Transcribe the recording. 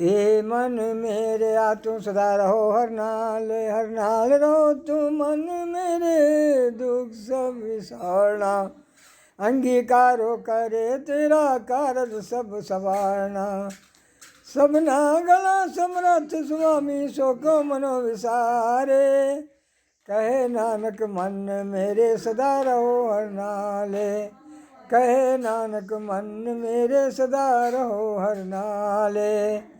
ए मन मेरे आ तू सदा रहो हर नाल हर नाल रहो तू मन मेरे दुख सब विसारना। अंगीकारो करे तेरा कारज सब सवारना। सबना गला समरथ स्वामी सो को मनो विसारे। कहे नानक मन मेरे सदा रहो हर नाले। कहे नानक मन मेरे सदा रहो हर नाले।